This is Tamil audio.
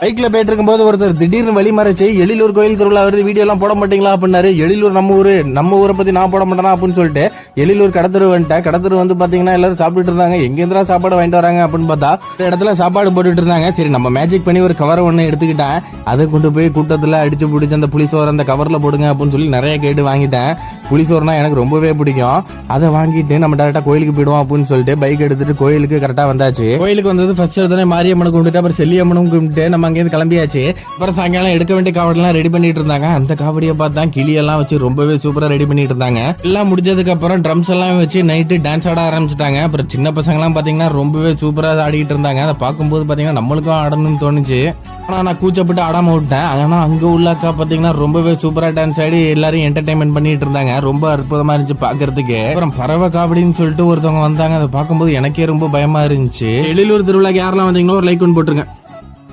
பைக்ல போயிட்டு இருக்கும்போது ஒருத்தர் திடீர்னு வழி மறைச்சு எழிலூர் கோயில் திருவிழா வருது வீடியோ எல்லாம் போட மாட்டீங்களா அப்படின்னாரு. எழிலூர் நம்ம ஊரு நம்ம ஊரை பத்தி நான் போட மாட்டேனா அப்படின்னு சொல்லிட்டு எழிலூர் கடத்தரு வந்துட்டேன் கடத்தரு வந்து பாத்தீங்கன்னா எல்லாரும் சாப்பிட்டுட்டு இருந்தாங்க. எங்க இருந்தா சாப்பாடு வாங்கிட்டு வராங்க அப்படின்னு பார்த்தா ஒரு இடத்துல சாப்பாடு போட்டுட்டு இருந்தாங்க. சரி நம்ம மேஜிக் பண்ணி ஒரு கவர் ஒண்ணு எடுத்துக்கிட்டேன். அதை கொண்டு போய் கூட்டத்துல அடிச்சு பிடிச்சி அந்த புளிசோறு அந்த கவர்ல போடுங்க அப்படின்னு சொல்லி நிறைய கேட்டு வாங்கிட்டேன். புளிசோறுனா எனக்கு ரொம்பவே பிடிக்கும். அதை வாங்கிட்டு நம்ம டேரக்டா கோயிலுக்கு போயிடுவோம் அப்படின்னு சொல்லிட்டு பைக் எடுத்துட்டு கோயிலுக்கு கரெக்டா வந்தாச்சு. கோயிலுக்கு வந்தது ஃபர்ஸ்ட் எடுத்தோடனே மாரியம்மனை கும்பிட்டு அப்புறம் செல்லியம்மனும் கும்பிட்டு நம்ம அங்கேருந்து கிளம்பியாச்சு. அப்புறம் சாயங்காலம் எடுக்க வேண்டிய காவடிலாம் ரெடி பண்ணிட்டு இருந்தாங்க. அந்த காவடியை பார்த்தா கிளியெல்லாம் வச்சு ரொம்பவே சூப்பரா ரெடி பண்ணிட்டு இருந்தாங்க. எல்லாம் முடிஞ்சதுக்கு அப்புறம் ட்ரம்ஸ் எல்லாம் வச்சு நைட்டு டான்ஸ் ஆட ஆரம்பிச்சிட்டாங்க. அப்புறம் சின்ன பசங்கலாம் எல்லாம் பாத்தீங்கன்னா ரொம்பவே சூப்பரா ஆடிட்டு இருந்தாங்க. அதை பார்க்கும்போது பாத்தீங்கன்னா நம்மளுக்கும் ஆடணும்னு தோணுச்சு. ஆனா நான் கூச்சப்பட்டு ஆடாம விட்டேன். ஆனா அங்க உள்ள அக்கா பாத்தீங்கன்னா ரொம்பவே சூப்பரா டான்ஸ் ஆடி எல்லாரும் என்டர்டைன்மெண்ட் பண்ணிட்டு இருந்தாங்க. ரொம்ப அற்புதமா இருந்துச்சு பாக்குறதுக்கு. அப்புறம் பறவை காவடின்னு சொல்லிட்டு ஒருத்தவங்க வந்தாங்க. அதை பார்க்கும்போது எனக்கே ரொம்ப பயமா இருந்துச்சு. எழிலூர் திருவிழாக்கு யாரெல்லாம் வந்தீங்களோ ஒரு லைக் ஒன்று போட்டுருங்க.